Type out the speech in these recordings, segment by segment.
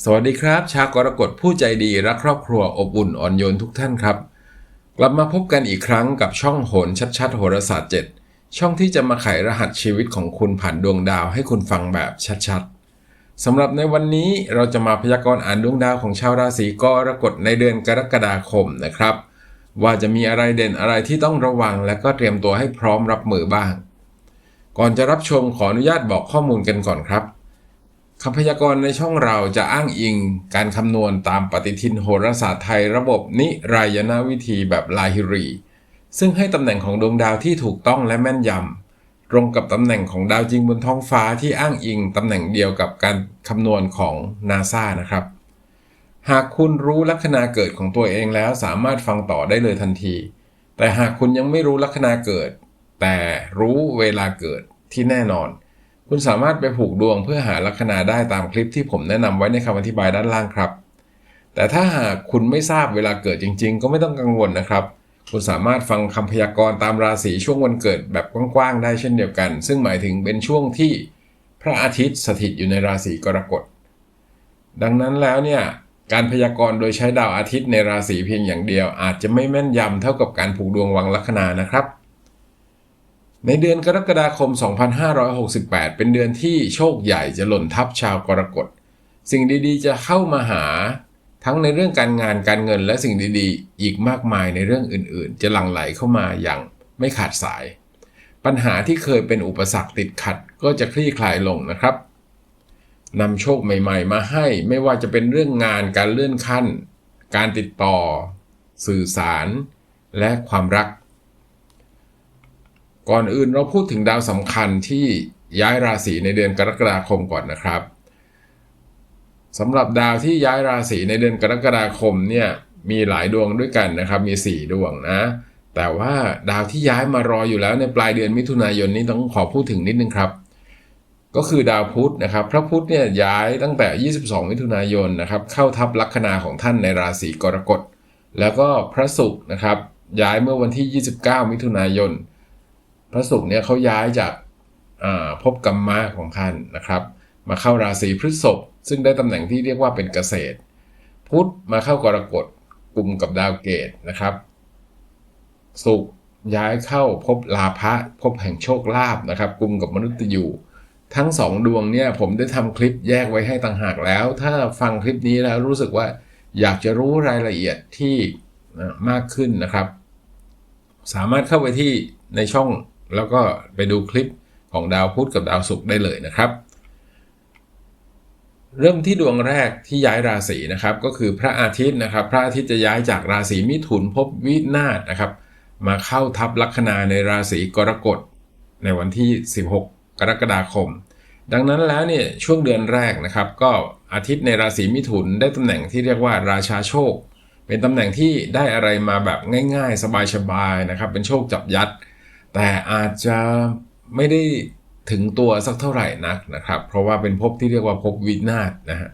สวัสดีครับ ชาวกรกฎผู้ใจดีรักครอบครัวอบอุ่นอ่อนโยนทุกท่านครับ กลับมาพบกันอีกครั้งกับช่องโหนชัดๆโหราศาสตร์ 7 ช่องที่จะมาไขรหัสชีวิตของคุณผ่านดวงดาวให้คุณฟังแบบชัดๆสำหรับในวันนี้เราจะมาพยากรณ์อ่านดวงดาวของชาวราศีกรกฎในเดือนกรกฎาคมนะครับ ว่าจะมีอะไรเด่นอะไรที่ต้องระวัง และก็เตรียมตัวให้พร้อมรับมือบ้าง ก่อนจะรับชมขออนุญาตบอกข้อมูลกันก่อนครับ คำพยากรณ์ในช่องเราจะอ้างอิงการคำนวณตามปฏิทินโหราศาสตร์ไทยระบบนิรายณวิธีแบบลาฮิรี ซึ่งให้ตำแหน่งของดวงดาวที่ถูกต้องและแม่นยำตรงกับตำแหน่งของดาวจริงบนท้องฟ้าที่อ้างอิงตำแหน่งเดียวกับการคำนวณของนาซานะครับ หากคุณรู้ลัคนาเกิดของตัวเองแล้วสามารถฟังต่อได้เลยทันที แต่หากคุณยังไม่รู้ลัคนาเกิด แต่รู้เวลาเกิดที่แน่นอน คุณสามารถไปผูกดวงเพื่อหาลัคนาได้ตามคลิปที่ผมแนะนำไว้ในคำอธิบายด้านล่างครับ แต่ถ้าหากคุณไม่ทราบเวลาเกิดจริง ๆ ก็ไม่ต้องกังวลนะครับ คุณสามารถฟังคำพยากรณ์ตามราศีช่วงวันเกิดแบบกว้างๆได้เช่นเดียวกัน ซึ่งหมายถึงเป็นช่วงที่พระอาทิตย์สถิตอยู่ในราศีกรกฎดังนั้นแล้วเนี่ยการพยากรณ์โดยใช้ดาวอาทิตย์ในราศีเพียงอย่างเดียว อาจจะไม่แม่นยำเท่ากับการผูกดวงวังลัคนานะครับ ในเดือนกรกฎาคม 2568 เป็นเดือนที่โชคใหญ่จะหล่นทับชาวกรกฎ สิ่งดีๆ จะเข้ามาหา ทั้งในเรื่องการงานการเงินและสิ่งดีๆ อีกมากมายในเรื่องอื่นๆ จะหลั่งไหลเข้ามาอย่างไม่ขาดสาย ปัญหาที่เคยเป็นอุปสรรคติดขัดก็จะคลี่คลายลงนะครับนำโชคใหม่ๆ มาให้ไม่ว่าจะเป็นเรื่องงานการเลื่อนขั้น การติดต่อ สื่อสาร และความรัก ก่อนอื่นเราพูดถึงดาวสำคัญที่ย้ายราศีในเดือนกรกฎาคมก่อนนะครับสำหรับดาวที่ย้ายราศีในเดือนกรกฎาคมเนี่ยมีหลายดวงด้วยกันนะครับ มี 4 ดวงนะ แต่ว่าดาวที่ย้ายมารออยู่แล้วในปลายเดือนมิถุนายนนี้ต้องขอพูดถึงนิดนึงครับ ก็คือดาวพุธนะครับ พระพุธเนี่ยย้ายตั้งแต่ 22 มิถุนายนนะครับเข้าทับลัคนาของท่านในราศีกรกฎ แล้วก็พระศุกร์นะครับย้ายเมื่อวันที่ 29 มิถุนายน พระศุกร์เนี่ยเขาย้ายจากภพกรรมะของท่านนะครับ มาเข้าราศีพฤษภซึ่งได้ตำแหน่งที่เรียกว่าเป็นเกษตร พุธมาเข้ากรกฎกลุ่มกับดาวเกตนะครับศุกร์ย้ายเข้าพบลาภะพบแห่งโชคลาภนะครับกลุ่มกับมนุษย์อยู่ ทั้งสองดวงเนี่ยผมได้ทำคลิปแยกไว้ให้ต่างหากแล้ว ถ้าฟังคลิปนี้แล้วรู้สึกว่าอยากจะรู้รายละเอียดที่มากขึ้นนะครับ สามารถเข้าไปที่ในช่อง แล้วก็ไปดูคลิปของดาวพุธกับดาวศุกร์ได้เลยนะครับ เริ่มที่ดวงแรกที่ย้ายราศีนะครับก็คือพระอาทิตย์นะครับ พระอาทิตย์จะย้ายจากราศีมิถุนภพวินาศนะครับ มาเข้าทับลัคนาในราศีกรกฎในวันที่ 16 กรกฎาคม ดังนั้นแล้วเนี่ยช่วงเดือนแรกนะครับ ก็อาทิตย์ในราศีมิถุนได้ตำแหน่งที่เรียกว่าราชาโชค เป็นตำแหน่งที่ได้อะไรมาแบบง่าย ๆ สบายๆนะครับ เป็นโชคจับยัด แต่อาจจะไม่ได้ถึงตัวสักเท่าไหร่นักนะครับ เพราะว่าเป็นภพที่เรียกว่าภพวินาศนะฮะ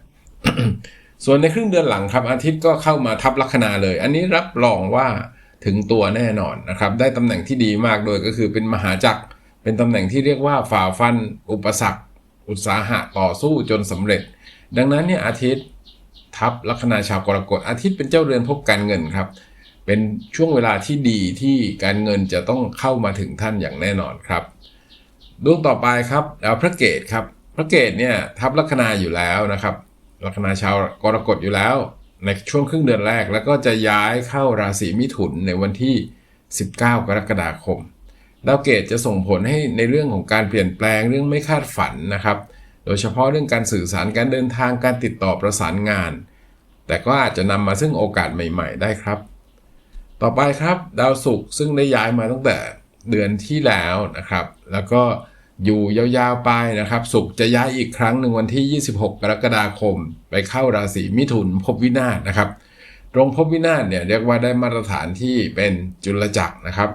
ส่วนในครึ่งเดือนหลังครับ อาทิตย์ก็เข้ามาทับลัคนาเลย อันนี้รับรองว่าถึงตัวแน่นอนนะครับ ได้ตำแหน่งที่ดีมากโดยก็คือเป็นมหาจักร เป็นตำแหน่งที่เรียกว่าฝ่าฟัน อุปสรรค อุตสาหะต่อสู้จนสำเร็จ ดังนั้นเนี่ยอาทิตย์ทับลัคนาชาวกรกฎอาทิตย์เป็นเจ้าเรือนภพการเงินครับ เป็นช่วงเวลาที่ดีที่การเงินจะต้องเข้ามาถึงท่านอย่างแน่นอนครับดวงต่อไปครับดาวพระเกตครับ พระเกตเนี่ยทับลัคนาอยู่แล้วนะครับ ลัคนาชาวกรกฎอยู่แล้ว ในช่วงครึ่งเดือนแรก แล้วก็จะย้ายเข้าราศีมิถุนในวันที่ 19 กรกฎาคมดาวเกตจะส่งผลให้ในเรื่องของการเปลี่ยนแปลงเรื่องไม่คาดฝันนะครับ โดยเฉพาะเรื่องการสื่อสารการเดินทางการติดต่อประสานงาน แต่ก็อาจจะนำมาซึ่งโอกาสใหม่ ๆ ได้ครับ ต่อไปครับดาวศุกร์ซึ่งได้ย้ายมาตั้งแต่เดือนที่แล้วนะครับ แล้วก็อยู่ยาวๆไปนะครับสุกร์จะย้ายอีกครั้งหนึ่งวันที่ 26 กรกฎาคม ไปเข้าราศีมิถุนภพวินาศนะครับ ตรงภพวินาศเนี่ยเรียกว่าได้มาตรฐานที่เป็นจุลจักรนะครับ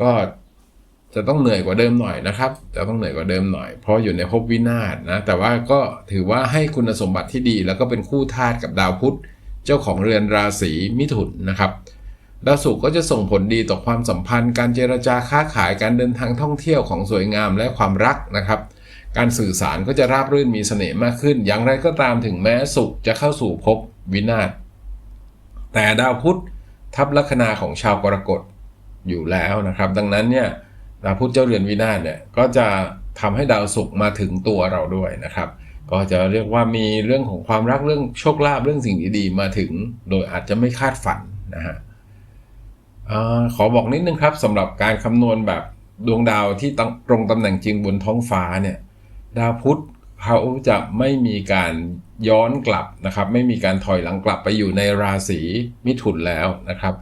ก็จะต้องเหนื่อยกว่าเดิมหน่อยนะครับ จะต้องเหนื่อยกว่าเดิมหน่อย เพราะอยู่ในภพวินาศนะ แต่ว่าก็ถือว่าให้คุณสมบัติที่ดี แล้วก็เป็นคู่ธาตุกับดาวพุธ เจ้าของเรือนราศีมิถุนนะครับดาวศุกร์ก็จะส่งผลดีต่อความสัมพันธ์ การเจรจาค้าขายการเดินทางท่องเที่ยวของสวยงามและความรักนะครับ การสื่อสารก็จะราบรื่นมีเสน่ห์มากขึ้น อย่างไรก็ตามถึงแม้สุขจะเข้าสู่ภพวินาศแต่ดาวพุธทับลัคนาของชาวกรกฎอยู่แล้วนะครับ ดังนั้นเนี่ยดาวพุธเจ้าเรือนวินาศเนี่ยก็จะทำให้ดาวศุกร์มาถึงตัวเราด้วยนะครับ ก็จะเรียกว่ามีเรื่องของความรักเรื่องโชคลาภเรื่องสิ่งดีๆมาถึง โดยอาจจะไม่คาดฝันนะฮะอขอบอกนิดนึงครับสำหรับการคำนวณแบบดวงดาวที่ตรงตำแหน่งจริงบนท้องฟ้าเนี่ยดาวพุธเขาจะไม่มีการย้อนกลับนะครับ ไม่มีการถอยหลังกลับไปอยู่ในราศีมิถุนแล้วนะครับ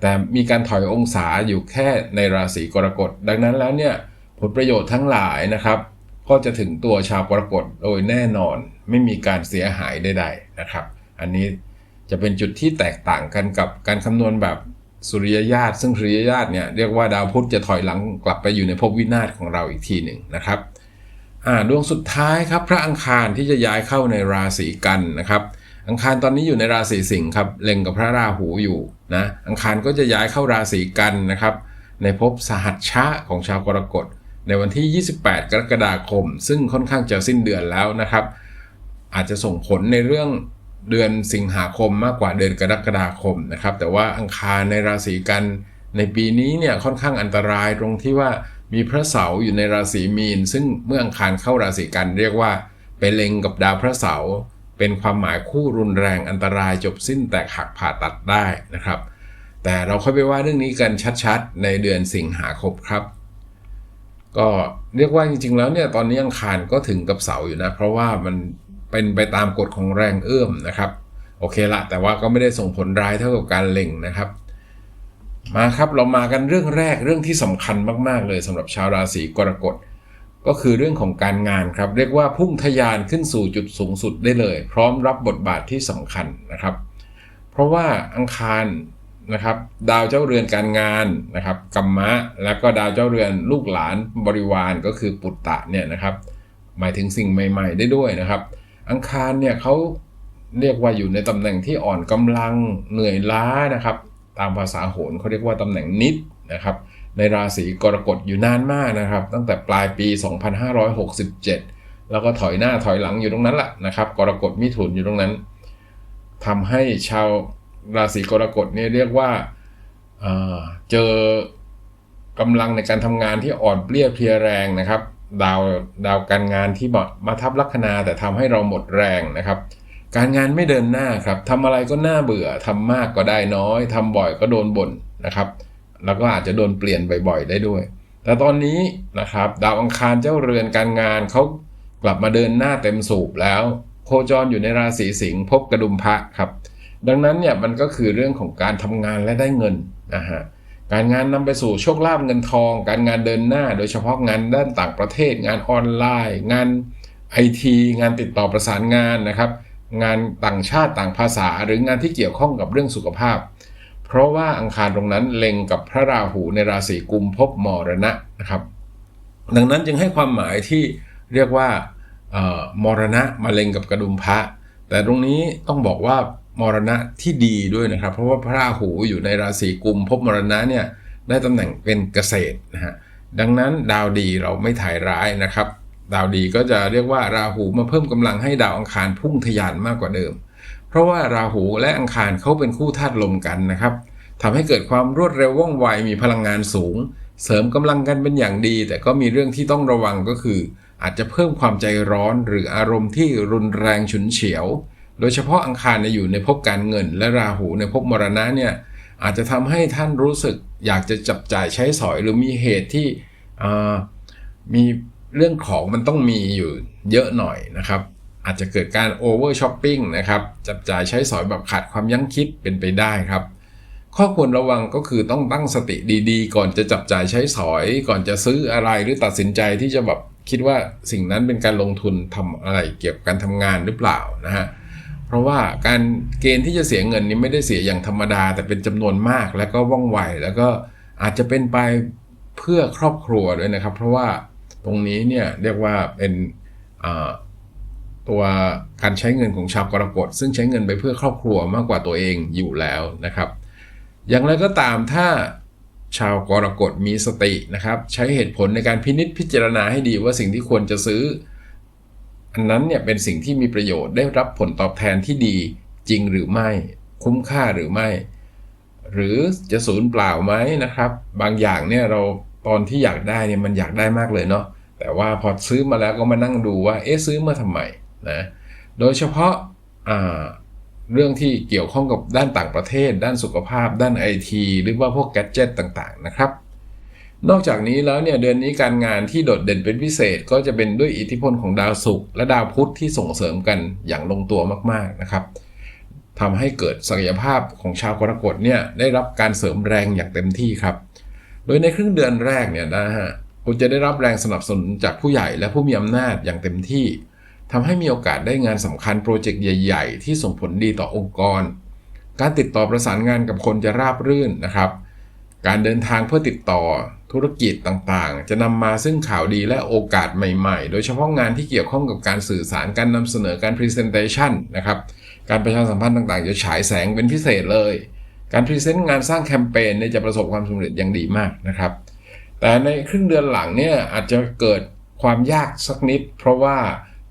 แต่มีการถอยองศาอยู่แค่ในราศีกรกฎดังนั้นแล้วเนี่ยผลประโยชน์ทั้งหลายนะครับ ก็จะถึงตัวชาวกรกฎโดยแน่นอนไม่มีการเสียหายใดๆนะครับ อันนี้จะเป็นจุดที่แตกต่างกันกับการคำนวณแบบสุริยญาตซึ่งสุริยญาตเนี่ยเรียกว่าดาวพุธจะถอยหลังกลับไปอยู่ในภพวินาศของเราอีกทีหนึ่งนะครับดวงสุดท้ายครับพระอังคารที่จะย้ายเข้าในราศีกันนะครับ อังคารตอนนี้อยู่ในราศีสิงห์ครับเล็งกับพระราหูอยู่นะอังคารก็จะย้ายเข้าราศีกันนะครับ ในภพสหัชชะของชาวกรกฎ ในวันที่ 28 กรกฎาคม ซึ่งค่อนข้างจะสิ้นเดือนแล้วนะครับ อาจจะส่งผลในเรื่องเดือนสิงหาคมมากกว่าเดือนกรกฎาคมนะครับ แต่ว่าอังคารในราศีกันในปีนี้เนี่ยค่อนข้างอันตรายตรงที่ว่ามีพระเสาร์อยู่ในราศีมีน ซึ่งเมื่ออังคารเข้าราศีกันเรียกว่าไปเล็งกับดาวพระเสาร์เป็นความหมายคู่รุนแรงอันตรายจบสิ้นแตกหักผ่าตัดได้นะครับ แต่เราค่อยไปว่าเรื่องนี้กันชัดๆ ในเดือนสิงหาคมครับ ก็เรียกว่าจริง ๆ แล้วเนี่ยตอนนี้อังคารก็ถึงกับเสาอยู่นะ เพราะว่ามันเป็นไปตามกฎของแรงเอื้อมนะครับ โอเคละ แต่ว่าก็ไม่ได้ส่งผลร้ายเท่ากับการเล็งนะครับ มาครับเรามากันเรื่องแรกเรื่องที่สำคัญมาก ๆ เลยสำหรับชาวราศีกรกฎก็คือเรื่องของการงานครับ เรียกว่าพุ่งทะยานขึ้นสู่จุดสูงสุดได้เลย พร้อมรับบทบาทที่สำคัญนะครับ เพราะว่าอังคาร นะครับ ดาวเจ้าเรือนการงานนะครับกัมมะ แล้วก็ดาวเจ้าเรือนลูกหลานบริวารก็คือปุตตะเนี่ยนะครับ หมายถึงสิ่งใหม่ ๆ ได้ด้วยนะครับ อังคารเนี่ยเขาเรียกว่าอยู่ในตำแหน่งที่อ่อนกำลังเหนื่อยล้านะครับ ตามภาษาโหรเขาเรียกว่าตำแหน่งนิดนะครับ ในราศีกรกฎอยู่นานมากนะครับ ตั้งแต่ปลายปี 2567 แล้วก็ถอยหน้าถอยหลังอยู่ตรงนั้นแหละนะครับ กรกฎมิถุนอยู่ตรงนั้นทำให้ชาว ราศีกรกฎเนี่ยเรียกว่าเจอกำลังในการทำงานที่อ่อนเปรี้ยเพลียแรงนะครับ ดาวดาวการงานที่มาทับลัคนาแต่ทำให้เราหมดแรงนะครับการงานไม่เดินหน้าครับทำอะไรก็น่าเบื่อทำมากก็ได้น้อยทำบ่อยก็โดนบ่นนะครับ แล้วก็อาจจะโดนเปลี่ยนบ่อยๆได้ด้วย แต่ตอนนี้นะครับดาวอังคารเจ้าเรือนการงานเขากลับมาเดินหน้าเต็มสูบแล้ว โคจรอยู่ในราศีสิงห์พบกระดุมพระครับ ดังนั้นเนี่ยมันก็คือเรื่องของการทำงานและได้เงินนะฮะการงานนำไปสู่โชคลาภเงินทอง การงานเดินหน้า โดยเฉพาะงานด้านต่างประเทศ งานออนไลน์ งานไอทีงานติดต่อประสานงานนะครับ งานต่างชาติต่างภาษา หรืองานที่เกี่ยวข้องกับเรื่องสุขภาพ เพราะว่าอังคารตรงนั้นเล็งกับพระราหูในราศีกุมภพมรณะนะครับ ดังนั้นจึงให้ความหมายที่เรียกว่ามรณะมาเล็งกับกระดุมพระ แต่ตรงนี้ต้องบอกว่า มรณะที่ดีด้วยนะครับ เพราะว่าพระราหูอยู่ในราศีกุมภพมรณะเนี่ยได้ตำแหน่งเป็นเกษตรนะฮะดังนั้นดาวดีเราไม่ถ่ายร้ายนะครับ ดาวดีก็จะเรียกว่าราหูมาเพิ่มกำลังให้ดาวอังคารพุ่งทะยานมากกว่าเดิม เพราะว่าราหูและอังคารเขาเป็นคู่ธาตุลมกันนะครับทำให้เกิดความรวดเร็วว่องไวมีพลังงานสูง เสริมกำลังกันเป็นอย่างดี แต่ก็มีเรื่องที่ต้องระวังก็คือ อาจจะเพิ่มความใจร้อนหรืออารมณ์ที่รุนแรงฉุนเฉียว โดยเฉพาะอังคารในอยู่ในภพการเงิน และราหูในภพมรณะเนี่ยอาจจะทำให้ท่านรู้สึกอยากจะจับจ่ายใช้สอยหรือมีเหตุที่มีเรื่องของมันต้องมีอยู่เยอะหน่อยนะครับ อาจจะเกิดการโอเวอร์ช้อปปิ้งนะครับ จับจ่ายใช้สอยแบบขาดความยั้งคิดเป็นไปได้ครับ ข้อควรระวังก็คือต้องตั้งสติดีๆ ก่อนจะจับจ่ายใช้สอย ก่อนจะซื้ออะไรหรือตัดสินใจที่จะแบบคิดว่าสิ่งนั้นเป็นการลงทุนทำอะไรเกี่ยวกับการทำงานหรือเปล่านะฮะ เพราะว่าการเกณฑ์ที่จะเสียเงินนี้ไม่ได้เสียอย่างธรรมดา แต่เป็นจำนวนมากแล้วก็ว่องไว แล้วก็อาจจะเป็นไปเพื่อครอบครัวด้วยนะครับ เพราะว่าตรงนี้เนี่ยเรียกว่าเป็นตัวการใช้เงินของชาวกรกฎซึ่งใช้เงินไปเพื่อครอบครัวมากกว่าตัวเองอยู่แล้วนะครับ อย่างไรก็ตามถ้าชาวกรกฎมีสตินะครับ ใช้เหตุผลในการพินิษพิจารณาให้ดีว่าสิ่งที่ควรจะซื้อ อันนั้นเนี่ยเป็นสิ่งที่มีประโยชน์ได้รับผลตอบแทนที่ดีจริงหรือไม่ คุ้มค่าหรือไม่ หรือจะสูญเปล่าไหมนะครับ บางอย่างเนี่ยเราตอนที่อยากได้เนี่ยมันอยากได้มากเลยเนาะแต่ว่าพอซื้อมาแล้วก็มานั่งดูว่าเอ๊ะซื้อมาทำไมนะโดยเฉพาะอ่าเรื่องที่เกี่ยวข้องกับด้านต่างประเทศ ด้านสุขภาพ ด้านไอทีหรือว่าพวกแกดเจิตต่างๆนะครับ นอกจากนี้แล้วเนี่ยเดือนนี้การงานที่โดดเด่นเป็นพิเศษก็จะเป็นด้วยอิทธิพลของดาวศุกร์และดาวพุธที่ส่งเสริมกันอย่างลงตัวมากๆนะครับทำให้เกิดศักยภาพของชาวกรกฎเนี่ยได้รับการเสริมแรงอย่างเต็มที่ครับ โดยในครึ่งเดือนแรกเนี่ยนะฮะคุณจะได้รับแรงสนับสนุนจากผู้ใหญ่และผู้มีอำนาจอย่างเต็มที่ทำให้มีโอกาสได้งานสำคัญโปรเจกต์ใหญ่ ๆ ที่ส่งผลดีต่อองค์กร การติดต่อประสานงานกับคนจะราบรื่นนะครับ การเดินทางเพื่อติดต่อ ธุรกิจต่างๆ จะนำมาซึ่งข่าวดีและโอกาสใหม่ๆ โดยเฉพาะงานที่เกี่ยวข้องกับการสื่อสารการนำเสนอการ Presentation นะครับ การประชาสัมพันธ์ต่างๆ จะฉายแสงเป็นพิเศษเลย การพรีเซนต์งานสร้างแคมเปญเนี่ยจะประสบความสำเร็จอย่างดีมากนะครับ แต่ในครึ่งเดือนหลังเนี่ยอาจจะเกิดความยากสักนิด เพราะว่า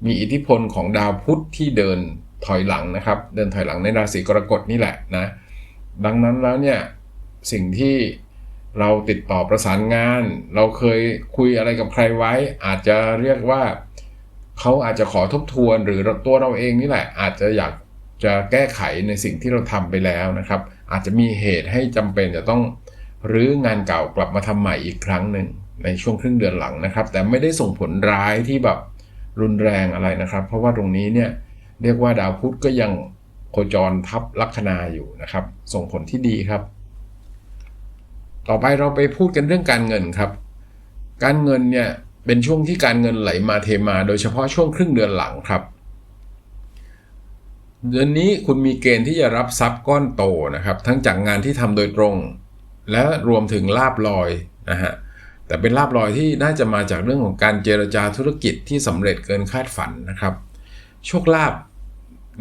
มีอิทธิพลของดาวพุธที่เดินถอยหลังนะครับ เดินถอยหลังในราศีกรกฎนี่แหละนะ ดังนั้นแล้วเนี่ยสิ่งที่ เราติดต่อประสานงาน เราเคยคุยอะไรกับใครไว้ อาจจะเรียกว่าเขาอาจจะขอทบทวนหรือตัวเราเองนี่แหละ อาจจะอยากจะแก้ไขในสิ่งที่เราทำไปแล้วนะครับ อาจจะมีเหตุให้จำเป็นจะต้องรื้องานเก่ากลับมาทำใหม่อีกครั้งหนึ่งในช่วงครึ่งเดือนหลังนะครับ แต่ไม่ได้ส่งผลร้ายที่แบบรุนแรงอะไรนะครับ เพราะว่าตรงนี้เนี่ยเรียกว่าดาวพุธก็ยังโคจรทับลัคนาอยู่นะครับ ส่งผลที่ดีครับ ต่อไปเราไปพูดกันเรื่องการเงินครับ การเงินเนี่ยเป็นช่วงที่การเงินไหลมาเทมา โดยเฉพาะช่วงครึ่งเดือนหลังครับ เดือนนี้คุณมีเกณฑ์ที่จะรับทรัพย์ก้อนโตนะครับ ทั้งจากงานที่ทำโดยตรง และรวมถึงลาบลอยนะฮะแต่เป็นลาบลอยที่น่าจะมาจากเรื่องของการเจรจาธุรกิจที่สำเร็จเกินคาดฝันนะครับ โชคลาภ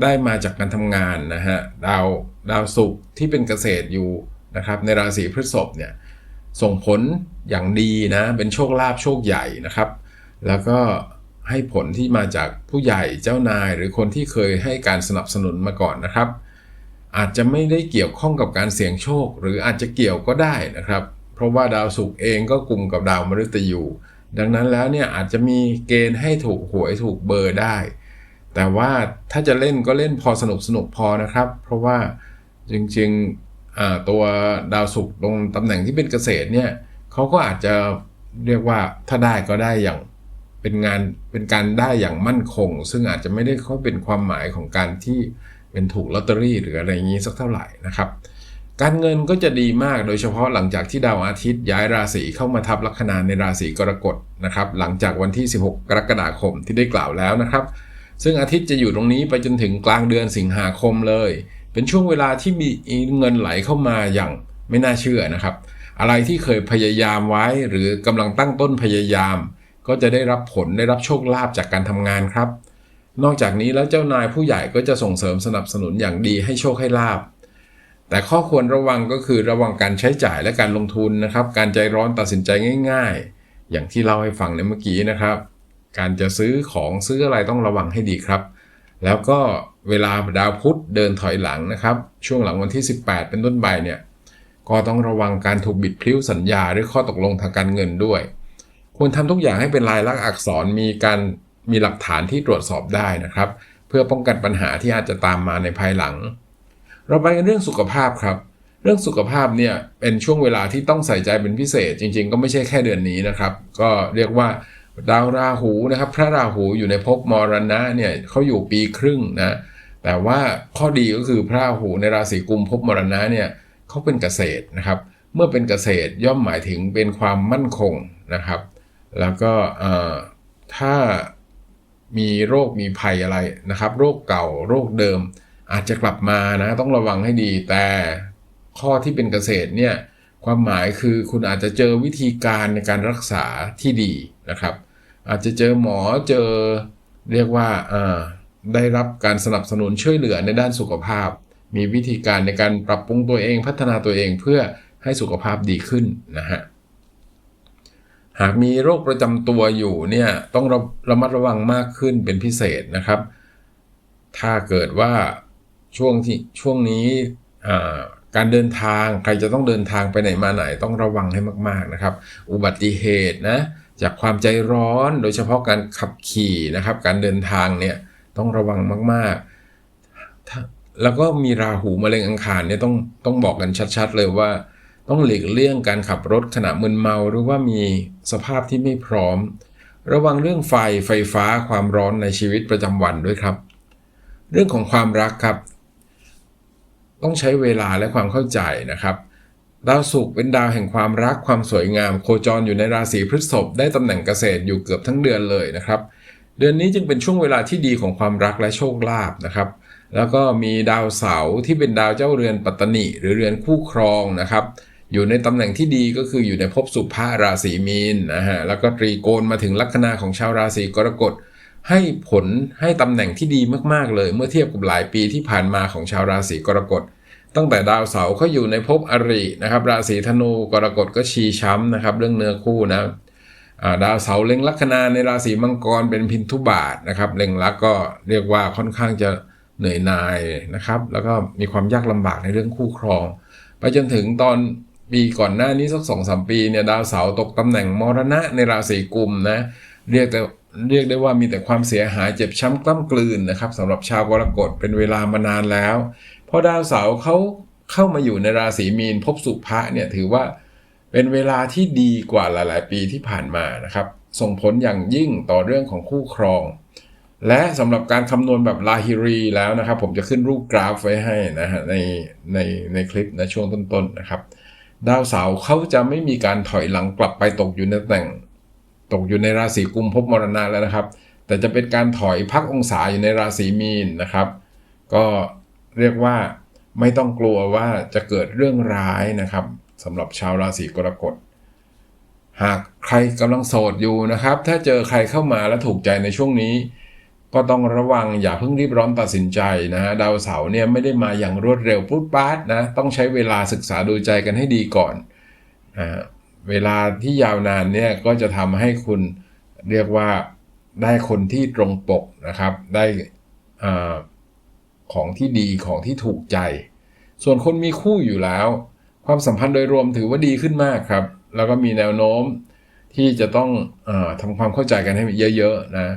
ได้มาจากการทำงานนะฮะดาวดาวศุกร์ที่เป็นเกษตรอยู่ นะครับในราศีพฤษภเนี่ยส่งผลอย่างดีนะเป็นโชคลาภโชคใหญ่นะครับ แล้วก็ให้ผลที่มาจากผู้ใหญ่เจ้านายหรือคนที่เคยให้การสนับสนุนมาก่อนนะครับ อาจจะไม่ได้เกี่ยวข้องกับการเสี่ยงโชค หรืออาจจะเกี่ยวก็ได้นะครับ เพราะว่าดาวศุกร์เองก็กลุ่มกับดาวมฤตยูดังนั้นแล้วเนี่ยอาจจะมีเกณฑ์ให้ถูกหวยถูกเบอร์ได้ แต่ว่าถ้าจะเล่นก็เล่นพอสนุกสนุกพอนะครับ เพราะว่าจริงๆ ตัวดาวศุกร์ตรงตำแหน่งที่เป็นเกษตรเนี่ยเขาก็อาจจะเรียกว่าถ้าได้ก็ได้อย่างเป็นงานเป็นการได้อย่างมั่นคง ซึ่งอาจจะไม่ได้ค่อยเป็นความหมายของการที่เป็นถูกลอตเตอรี่หรืออะไรอย่างนี้สักเท่าไหร่นะครับ การเงินก็จะดีมากโดยเฉพาะหลังจากที่ดาวอาทิตย์ย้ายราศีเข้ามาทับลัคนาในราศีกรกฎนะครับ หลังจากวันที่ 16 กรกฎาคมที่ได้กล่าวแล้วนะครับ ซึ่งอาทิตย์จะอยู่ตรงนี้ไปจนถึงกลางเดือนสิงหาคมเลย เป็นช่วงเวลาที่มีเงินไหลเข้ามาอย่างไม่น่าเชื่อนะครับ อะไรที่เคยพยายามไว้หรือกำลังตั้งต้นพยายาม ก็จะได้รับผลได้รับโชคลาภจากการทำงานครับ นอกจากนี้แล้วเจ้านายผู้ใหญ่ก็จะส่งเสริมสนับสนุนอย่างดีให้โชคให้ลาบแต่ข้อควรระวังก็คือระวังการใช้จ่ายและการลงทุนนะครับ การใจร้อนตัดสินใจง่าย ๆ อย่างที่เล่าให้ฟังในเมื่อกี้นะครับ การจะซื้อของซื้ออะไรต้องระวังให้ดีครับ แล้วก็ เวลาดาวพุธเดินถอยหลังนะครับ ช่วงหลังวันที่ 18 เป็นต้นไปเนี่ยก็ต้องระวังการถูกบิดพลิ้วสัญญาหรือข้อตกลงทางการเงินด้วย ควรทำทุกอย่างให้เป็นลายลักษณ์อักษรมีการมีหลักฐานที่ตรวจสอบได้นะครับ เพื่อป้องกันปัญหาที่อาจจะตามมาในภายหลัง เราไปกันเรื่องสุขภาพครับ เรื่องสุขภาพเนี่ยเป็นช่วงเวลาที่ต้องใส่ใจเป็นพิเศษ จริง ๆ ก็ไม่ใช่แค่เดือนนี้นะครับ ก็เรียกว่าดาวราหูนะครับ พระราหูอยู่ในภพมรณะเนี่ยเขาอยู่ปีครึ่งนะ แต่ว่าข้อดีก็คือพระราหูในราศีกุมภพมรณะเนี่ยเขาเป็นเกษตรนะครับ เมื่อเป็นเกษตรย่อมหมายถึงเป็นความมั่นคงนะครับ แล้วก็ถ้ามีโรคมีภัยอะไรนะครับ โรคเก่าโรคเดิม อาจจะกลับมานะต้องระวังให้ดี แต่ข้อที่เป็นเกษตรเนี่ยความหมายคือคุณอาจจะเจอวิธีการในการรักษาที่ดีนะครับ อาจจะเจอหมอเจอเรียกว่า ได้รับการสนับสนุนช่วยเหลือในด้านสุขภาพ มีวิธีการในการปรับปรุงตัวเองพัฒนาตัวเองเพื่อให้สุขภาพดีขึ้นนะฮะหากมีโรคประจำตัวอยู่เนี่ยต้องระระมัดระวังมากขึ้นเป็นพิเศษนะครับ ถ้าเกิดว่าช่วงที่ช่วงนี้การเดินทางใครจะต้องเดินทางไปไหนมาไหนต้องระวังให้มาก ๆนะครับ อุบัติเหตุนะจากความใจร้อนโดยเฉพาะการขับขี่นะครับ การเดินทางเนี่ย ต้องระวังมากๆ แล้วก็มีราหูมะเร็งอังคารเนี่ยต้องต้องบอกกันชัดๆเลยว่า ต้องหลีกเลี่ยงการขับรถขณะมึนเมาหรือว่ามีสภาพที่ไม่พร้อม ระวังเรื่องไฟไฟฟ้าความร้อนในชีวิตประจำวันด้วยครับ เรื่องของความรักครับ ต้องใช้เวลาและความเข้าใจนะครับดาวศุกร์เป็นดาวแห่งความรักความสวยงาม โคจรอยู่ในราศีพฤษภได้ตำแหน่งเกษตรอยู่เกือบทั้งเดือนเลยนะครับ เดือนนี้จึงเป็นช่วงเวลาที่ดีของความรักและโชคลาภนะครับ แล้วก็มีดาวเสาร์ที่เป็นดาวเจ้าเรือนปัตตนิหรือเรือนคู่ครองนะครับ อยู่ในตำแหน่งที่ดีก็คืออยู่ในภพสุภาราศีมีนนะฮะแล้วก็ตรีโกณมาถึงลัคนาของชาวราศีกรกฎให้ผลให้ตำแหน่งที่ดีมากๆเลย เมื่อเทียบกับหลายปีที่ผ่านมาของชาวราศีกรกฎตั้งแต่ดาวเสาร์เขาอยู่ในภพอรินะครับ ราศีธนูกรกฎก็ชีช้ำนะครับ เรื่องเนื้อคู่นะ ดาวเสาร์เล็งลัคนาในราศีมังกรเป็นพินทุบาทนะครับเล็งลักก็เรียกว่าค่อนข้างจะเหนื่อยนายนะครับ แล้วก็มีความยากลำบากในเรื่องคู่ครอง ไปจนถึงตอนปีก่อนหน้านี้สักสองสามปีเนี่ยดาวเสาร์ตกตำแหน่งมรณะในราศีกุมนะเรียกแต่เรียกได้ว่ามีแต่ความเสียหายเจ็บช้ำกล้ำกลืนนะครับสำหรับชาวกรกฎเป็นเวลามานานแล้วพอดาวเสาร์เขาเข้ามาอยู่ในราศีมีนภพสุภะเนี่ยถือว่า เป็นเวลาที่ดีกว่าหลาย ๆ ปีที่ผ่านมานะครับ ส่งผลอย่างยิ่งต่อเรื่องของคู่ครอง และสำหรับการคำนวณแบบลาฮิรีแล้วนะครับ ผมจะขึ้นรูปกราฟไว้ให้นะฮะในในในคลิปนะช่วงต้น ๆนะครับ ดาวเสาร์เขาจะไม่มีการถอยหลังกลับไปตกอยู่ในแหน่งตกอยู่ในราศีกุมภพมรณะแล้วนะครับ แต่จะเป็นการถอยพักองศาอยู่ในราศีมีนนะครับ ก็เรียกว่าไม่ต้องกลัวว่าจะเกิดเรื่องร้ายนะครับ สำหรับชาวราศีกรกฎ หากใครกำลังโสดอยู่นะครับ ถ้าเจอใครเข้ามาแล้วถูกใจในช่วงนี้ ก็ต้องระวังอย่าเพิ่งรีบร้อนตัดสินใจนะฮะดาวเสาร์เนี่ยไม่ได้มาอย่างรวดเร็วปุ๊บป๊าดนะต้องใช้เวลาศึกษาดูใจกันให้ดีก่อนอ่าเวลาที่ยาวนานเนี่ยก็จะทำให้คุณเรียกว่าได้คนที่ตรงปกนะครับ ได้อของที่ดีของที่ถูกใจ ส่วนคนมีคู่อยู่แล้ว ความสัมพันธ์โดยรวมถือว่าดีขึ้นมากครับ แล้วก็มีแนวโน้มที่จะต้องอทำความเข้าใจกันให้เยอะๆนะ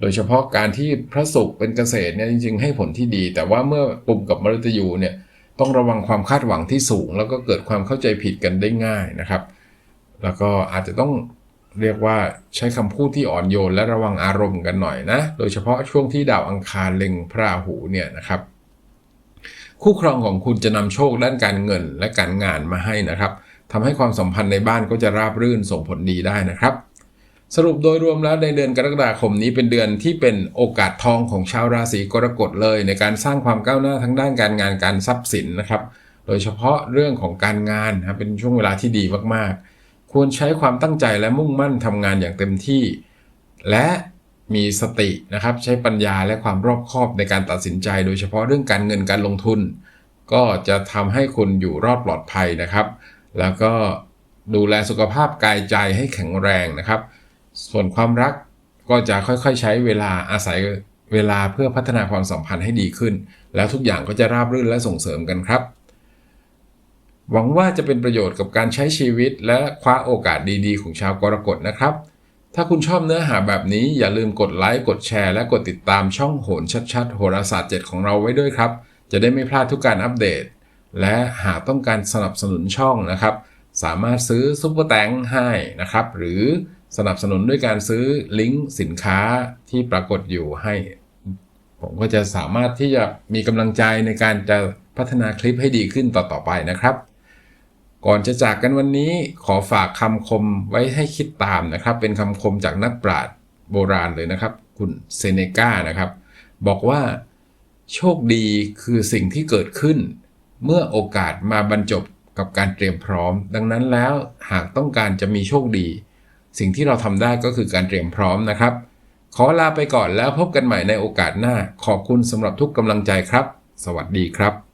โดยเฉพาะการที่พระศุกร์เป็นเกษตรเนี่ยจริงๆ ให้ผลที่ดี แต่ว่าเมื่อปุ่มกับมฤตยูเนี่ยต้องระวังความคาดหวังที่สูง แล้วก็เกิดความเข้าใจผิดกันได้ง่ายนะครับ แล้วก็อาจจะต้องเรียกว่าใช้คำพูดที่อ่อนโยน และระวังอารมณ์กันหน่อยนะ โดยเฉพาะช่วงที่ดาวอังคารเล็งพระราหูเนี่ยนะครับ คู่ครองของคุณจะนำโชคด้านการเงินและการงานมาให้นะครับทำให้ความสัมพันธ์ในบ้านก็จะราบรื่นส่งผลดีได้นะครับ สรุปโดยรวมแล้วในเดือนกรกฎาคมนี้เป็นเดือนที่เป็นโอกาสทองของชาวราศีกรกฎเลย ในการสร้างความก้าวหน้าทั้งด้านการงานการทรัพย์สินนะครับ โดยเฉพาะเรื่องของการงานนะเป็นช่วงเวลาที่ดีมากๆ ควรใช้ความตั้งใจและมุ่งมั่นทำงานอย่างเต็มที่ และ มีสตินะครับ ใช้ปัญญาและความรอบคอบในการตัดสินใจ โดยเฉพาะเรื่องการเงินการลงทุน ก็จะทำให้คุณอยู่รอดปลอดภัยนะครับ แล้วก็ดูแลสุขภาพกายใจให้แข็งแรงนะครับ ส่วนความรักก็จะค่อยๆ ใช้เวลาอาศัยเวลาเพื่อพัฒนาความสัมพันธ์ให้ดีขึ้น แล้วทุกอย่างก็จะราบรื่นและส่งเสริมกันครับ หวังว่าจะเป็นประโยชน์กับการใช้ชีวิตและคว้าโอกาสดีๆ ของชาวกรกฎนะครับ ถ้าคุณชอบเนื้อหาแบบนี้อย่าลืมกดไลค์กดแชร์และกดติดตามช่องโหนชัดๆโหราศาสตร์ 7 ของเราไว้ด้วยครับ จะได้ไม่พลาดทุกการอัปเดต และหากต้องการสนับสนุนช่องนะครับ สามารถซื้อซุปเปอร์แตงให้นะครับ หรือสนับสนุนด้วยการซื้อลิงก์สินค้าที่ปรากฏอยู่ให้ ผมก็จะสามารถที่จะมีกำลังใจในการจะพัฒนาคลิปให้ดีขึ้นต่อๆไปนะครับ ก่อนจะจากกันวันนี้ขอฝากคำคมไว้ให้คิดตามนะครับ เป็นคำคมจากนักปราชญ์โบราณเลยนะครับ คุณเซเนกานะครับ บอกว่าโชคดีคือสิ่งที่เกิดขึ้น เมื่อโอกาสมาบรรจบกับการเตรียมพร้อม ดังนั้นแล้วหากต้องการจะมีโชคดี สิ่งที่เราทำได้ก็คือการเตรียมพร้อมนะครับ ขอลาไปก่อนแล้วพบกันใหม่ในโอกาสหน้า ขอบคุณสำหรับทุกกำลังใจครับ สวัสดีครับ